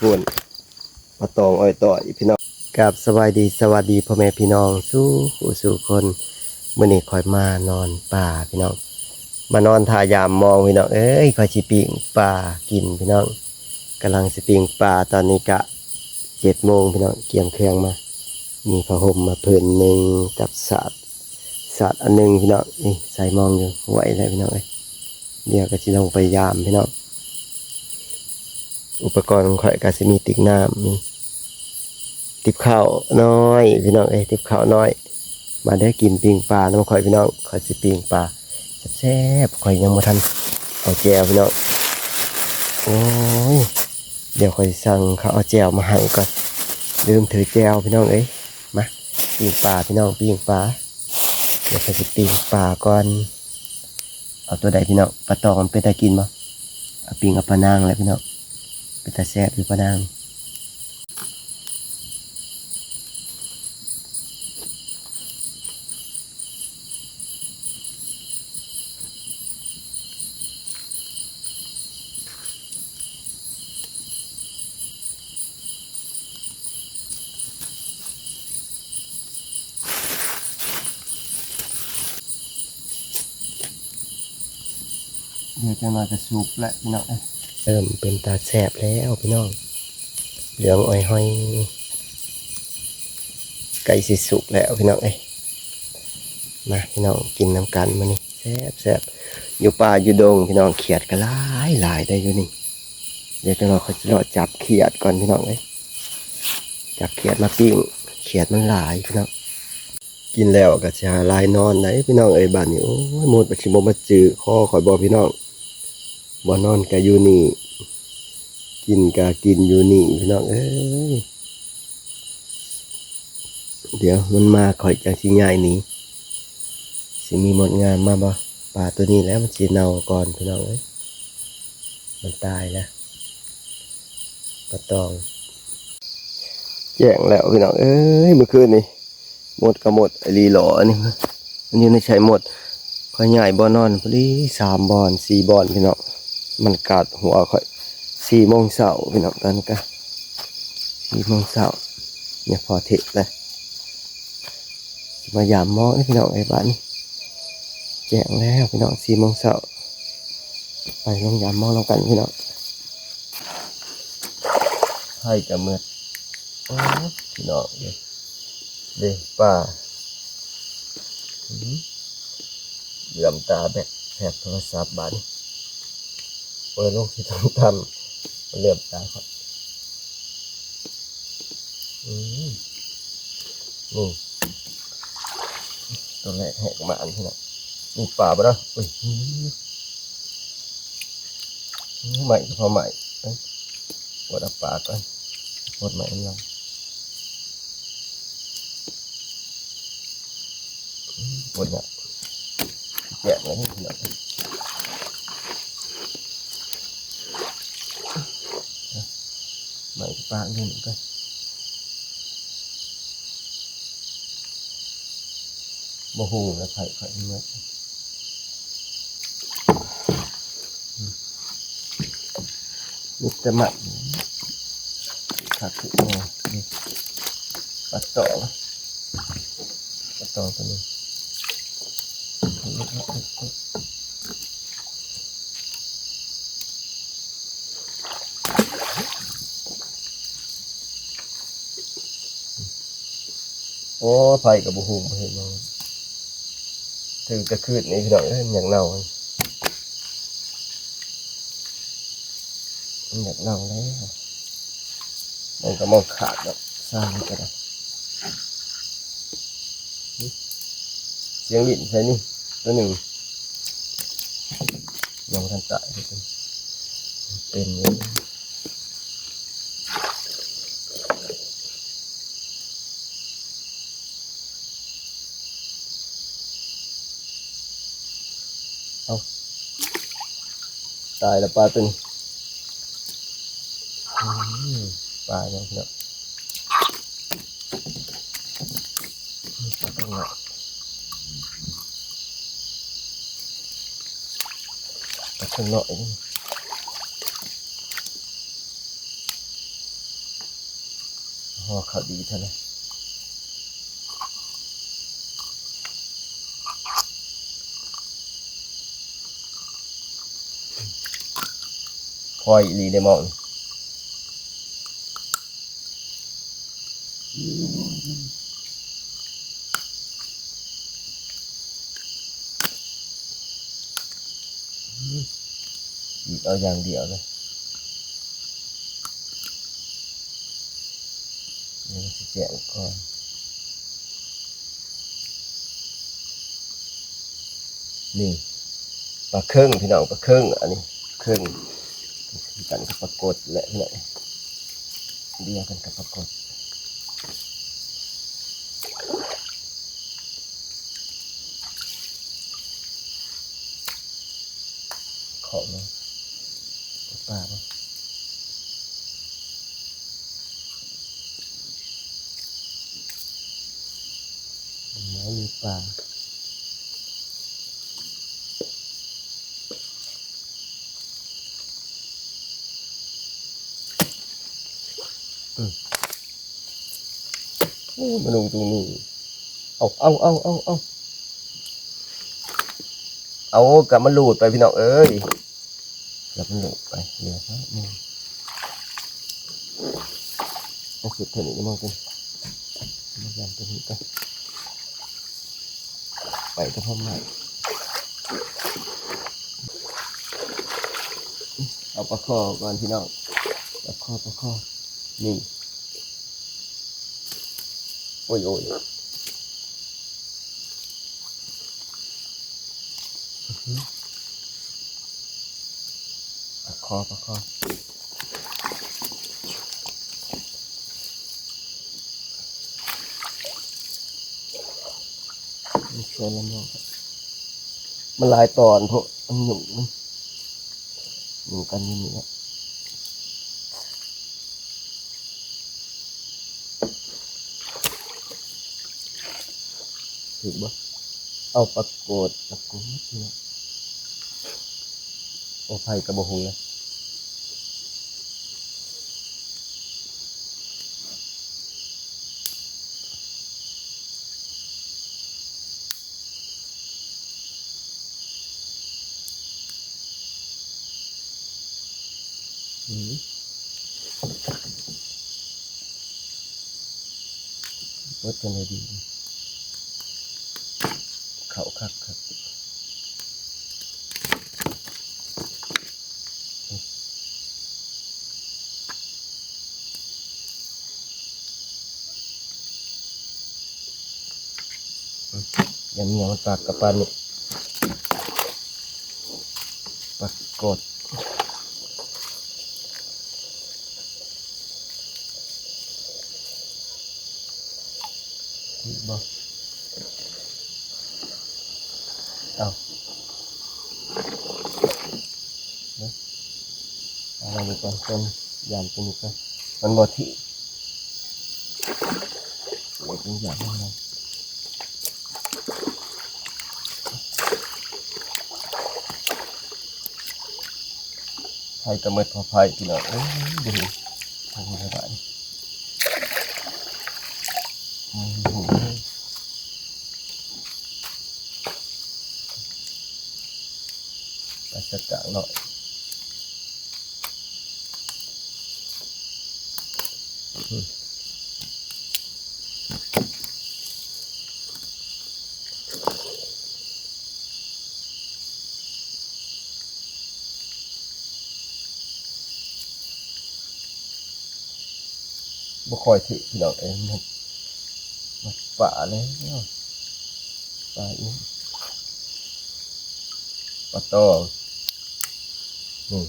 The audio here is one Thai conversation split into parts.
พูนมาตองอ้อยต่อยพี่น้องกับสวัสดีสวัสดีพ่อแม่พี่น้องสู้ผู้สู่คนเมื่อนี้คอยมานอนป่าพี่น้อง มานอนทายามมองพี่น้องเอ้ยคอยสิปิงป่ากินพี่น้องกำลังสิปิงป่าตอนนี้กะเจ็ดโมงพี่น้องเกี่ยมเครื่องมา มีผ้าห่มมาผืนหนึ่งกับสาดสาดอันหนึ่งพี่น้องนี่ใส่มองอยู่ไหวแล้พี่น้องเอ้ยเดี๋ยวก็จะลงไปยามพี่น้อง อุปกรณ์ของข่อยก็สิมีติ๊กน้ำมีติบข้าวน้อยพี่น้องเอ้ติบข้าวน้อย มาได้กินปิ้งปลาน้ำข่อยพี่น้องข่อยสิปิ้งปลาแซ่บข่อยยังบ่ทันเอาแจวพี่น้องโอ้ยเดี๋ยวข่อยสั่งเขาเอาแจวมาให้ก่อนลืมถือแจวพี่น้องเอ้ยมาปิ้งปลาพี่น้องปิ้งปลาเดี๋ยวข่อยสิปิ้งปลาก่อนเอาตัวใดพี่น้องปลาตองเป็นตากินบ่เอาปิ้งกับปลานางเลยพี่น้อง เป็นตาแซ่บอยู่ปะนางเดี๋ยวจะมากระสูบแหละพี่น้อง เอ้ยเริ่มเป็นตาแซ่บแล้วพี่น้อง เหลืองอ้อยห้อยไก่สิสุกแล้วพี่น้องเอ้ยมาพี่น้องกินน้ำกันมานี่แซ่บแซ่บอยู่ป่าอยู่ดงพี่น้องเขียดก็หลายหลายได้อยู่นี่ เดี๋ยวจะรอเขาจะรอจับเขียดก่อนพี่น้องเอ้ยจับเขียดมาปิ้งเขียดมันหลายพี่น้องกินแล้วก็จะลายนอนไหนพี่น้องเอ้ยบ้านนี้โอ้ยหมดไปชิมมาจือข้อข่อยบอพี่น้อง บ่นอนก็อยู่นี่ กินกากินอยู่นี่พี่น้องเอ้ยเดี๋ยวมันมาข่อยจังสิง่ายนี้สิมีหมดงานมาบ่ปลาตัวนี้แล้วมันสิเน่าก่อนพี่น้องเอ้ยมันตายแล้วปลาตองแจ้งแล้วพี่น้องเอ้ยเมื่อคืนนี่หมดก็หมดไอ้ลีหลอนี่มันอยู่ในใช้หมดข่อยใหญ่บ่อนอนพอดีสามบอนสี่บอนพี่น้อง มันกัดหัวข่อยสี่โมงเช้าพี่น้องตอนนี้ก็สี่โมงเช้าเนี่ยพอเทะเลยมายามมอเอ้ยพี่น้องไอ้บ้านนี่แจ้งแล้วพี่น้องสี่โมงเช้าไปลงยามมองลงกันพี่น้องให้จะเมื่อพี่น้องเด้เด้ป้าเหลื่อมตาแบบแผบโทรศัพท์บ้านนี่ ปิดลงที่ทำทำเหลือบตาครับอืมนี่ตัวแรกแหกมาอันที่น่ะนี่ป่าปะเนาะอุ้ยใหม่ก็พอใหม่เอ้ยปวดเอาก่อนปวดใหม่ยังอืมปวดเนี่ยแกะเลยนี่พี่องใหม่กับ ปากนี่เหมือนกันบ่หูแล้วไข่ไข่เมื่อมีแต่หมัดขัดขึ้นมาปัดต่อปัดต่อตัวนี้ โอ้ไผ่กับบ่หูบ่เห็นมาถือกระคืดนี่พี่น้องเอ้ยมันอยากเน่าอย่ากเน่าแล้วมันก็มองขาดแล้วสร้างก็ได้เสียงลิ้นใช่นี่ตัวหนึ่งยังทันตายเลยเป็น เอยู่ตายแล้วปลาตัวนี้ปลาอย่างเนาะปลาตัวเนาะปลาตัวเนาะนี่อเขาดีเท่าไหร่ค อยอีหลีได้มองอีกเอาอย่างเดียวเลยเดี๋ยวจะแจกก่อนนี่ปลาเครื่องพี่น้องปลาเครื่องอันนี้เครื่อง กันกับปลากดและพี่น้องเดียวกันกับปลากดขอบเลยปลาปะไม้มีปลา มาลงตรงนี้ เอาเอาเอาเอาเอาเอากลับมาหลูดไปพี่น้องเอ้ยกลับมาหลูดไปเดี๋ยวนะนี่เอาสุดเท่านี้มองกันมายามตัวนี้กันไปกับพ่อใหม่เอาปลาคอก่อนพี่น้องปลาคอปลาคอนี่ อ้ยโอ้ยประคอประคอมันชวนแล้วเนาะมันหลายตอนพวกมันหนุ่มมันหนุ่มกันนี่นี่แหละ ถูกปะเอาปรากฏปรากฏเนี่ยโอ้ไผ่กระบอกหงเลยอืมวัดกันเลยดี เขาคักครับยังเหนียวมันปากกับปลาหนุปากกดนี่บ่เอาเนอะ เอาอะไปก่อนต้นยามตัวนี้ก่อนมันบ่ที่เล็กมันอย่างนั้นไผ่กระเมิดพอไผ่พี่น้องเอ้ยดูทำอะไรบ้างโอ้โหไปสักกลางหน่อย คอยที่พี่น้องเอ้ยมันมันป่าเลยป่าอีกปลาตองนี่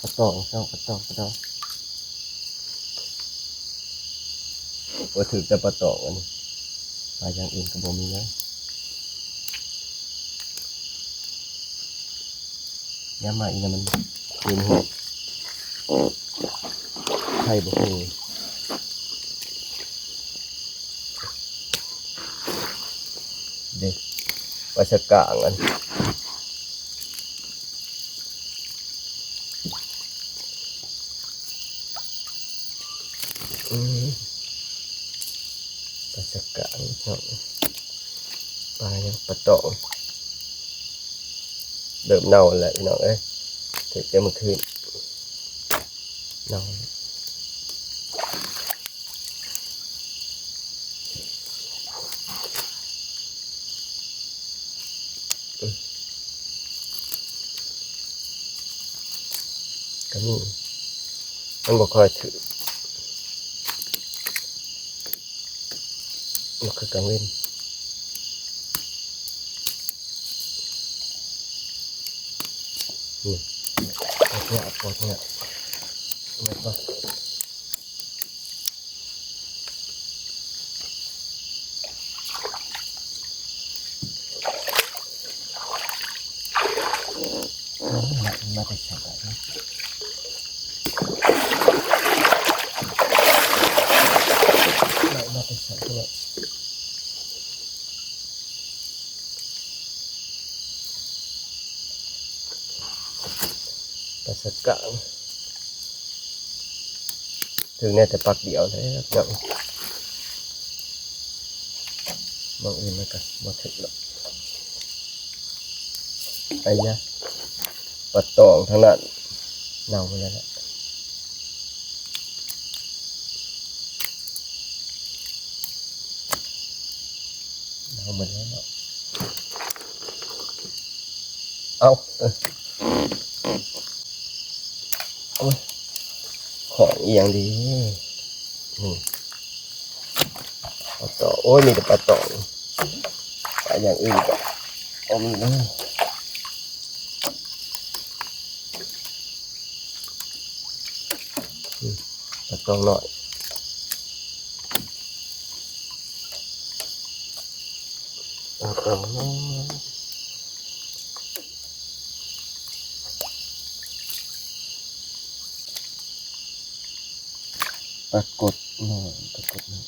ปลาตองเจ้าปลาตองปลาตอง ว่าถือจะปลาตองอันนี้ปลาอย่างอื่นก็บ่มีเลยย้ำมาอีกนะมันคืนหัวไข่บ่มีเด็กปลาสกางอันอืม ปลาสกางเนาะปลายังปลาตองเดิมเน่าแหละพี่น้องเอ้ยถึงจะมาคืนเน่าก็มีมันบ่ค่อยถือ มันคือกังเว้นนี่ปวดเนี่ยปวดเนี่ยไม่ต้องละมาแต่ใส่แบบนี้ เรามาเป็นสายตัว ปลาสกางถึงเนี่ยแต่ปักเดียวเลยครับจังบางอื่นมันก็มาถึงแล้วไอ้ยะปลาตองทั้งนั้นเน่าไปแล้วแหละเอาหมดแล้วเนาเอาเออโอ้ยข องอีหยังดีนี่ปลาต่อโอ้ยมีแต่ปลาต่อปลาอย่างอื่นก็อมีเลยอืมปลาตองหน่อยปลาตองน้อย รากฏหน่อยปรากฏหน่อย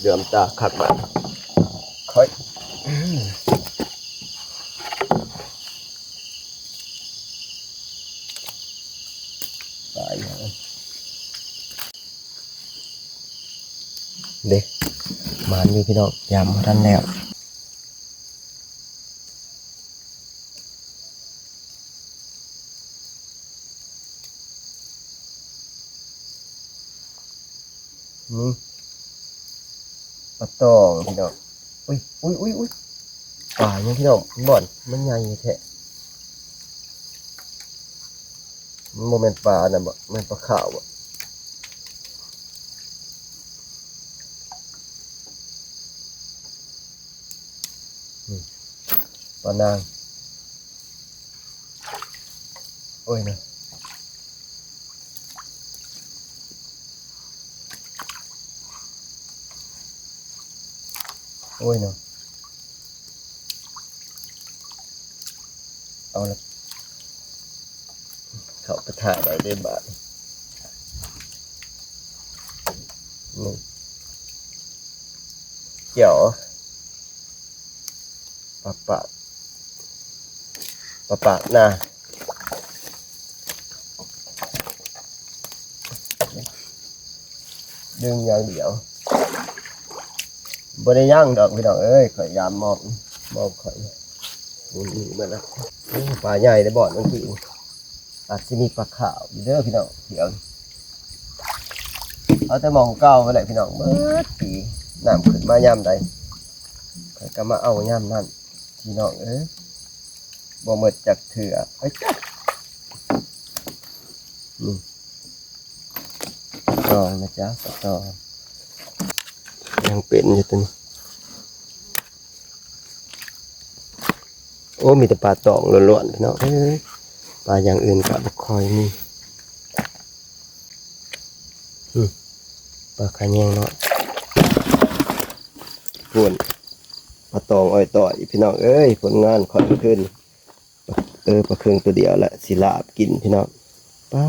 เดือมตาขัดมาค่อยตายอย่างเด็กมานอยู่พี่น้องยามมาทันแล้ว นี่ปลาตองพี่น้องอุ้ยอุ้ยอุ้ยอุ้ยป่ายังพี่น้องบ่อนมันใหญ่แท้มันโมเมนต์ปลาน่ะบ่แมันปลาขาวบ่นี่ปลานางโอ้ยนะ โอ้ยเนาะเอาละเขาไปถ่ายได้ได้บาทนี่เกี่ยวปะปะปะปะนะดึงอย่างเดียว บริย่างดอกพี่น้องเอ้ยข่อยยามมอบมอบข่อยนี่นี่มาแล้วปลาใหญ่ได้บ่อนเมื่อกี้อาจจะมีปลาขาวอยู่เด้อพี่น้องเดี๋ยวเอาแต่มองเก้าไปเลยพี่น้องเมื่อปีน้ำขึ้นมายามใดข่อยก็มาเอายามนั่นพี่น้องเอ้ยบ่หมดจากเถื่อไอ้ยจ้ะนี่ต่อนะจ๊ะต่อ ยังเป็นอยู่ตัวนี้ โอ้มีแต่ปลาตองล้วนๆพี่น้องเอ้ยปลาอย่างอื่นก็บ่คอยมีอืมปลาขะแยงเนาะปวนปลาตองอ้อยต่อยพี่น้องเอ้ยผลงานขอยขึ้นเออปลาเครื่องตัวเดียวแหละสิลาบกินพี่น้องป๊า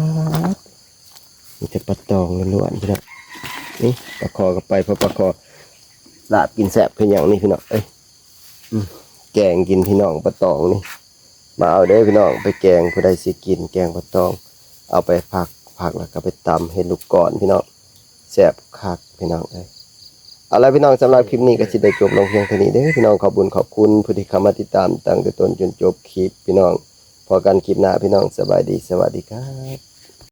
มีแต่ปลาตองล้วนๆพี่น้องนี่ปลาคอก็ไปเพราะปลาคอ ลาบกินแซ่บคืออย่างนี้พี่น้องเอ้ยแกงกินพี่น้องปลาตองนี่ มาเอาเด้พี่น้องไปแกงผู้ใดสิกิน แกงปลาตอง เอาไปผักผักแล้วก็ไปตำเห็ดลูกก่อนพี่น้องแซบคักพี่น้องเอ้ยเอาละพี่น้องสำหรับคลิปนี้ก็สิได้จบลงเพียงเท่านี้เด้อพี่น้องขอบุญขอบคุณผู้ที่เข้ามาติดตามตั้งแต่ต้นจนจบคลิปพี่น้องพอกันคลิปหน้าพี่น้องสบายดีสวัสดีครับ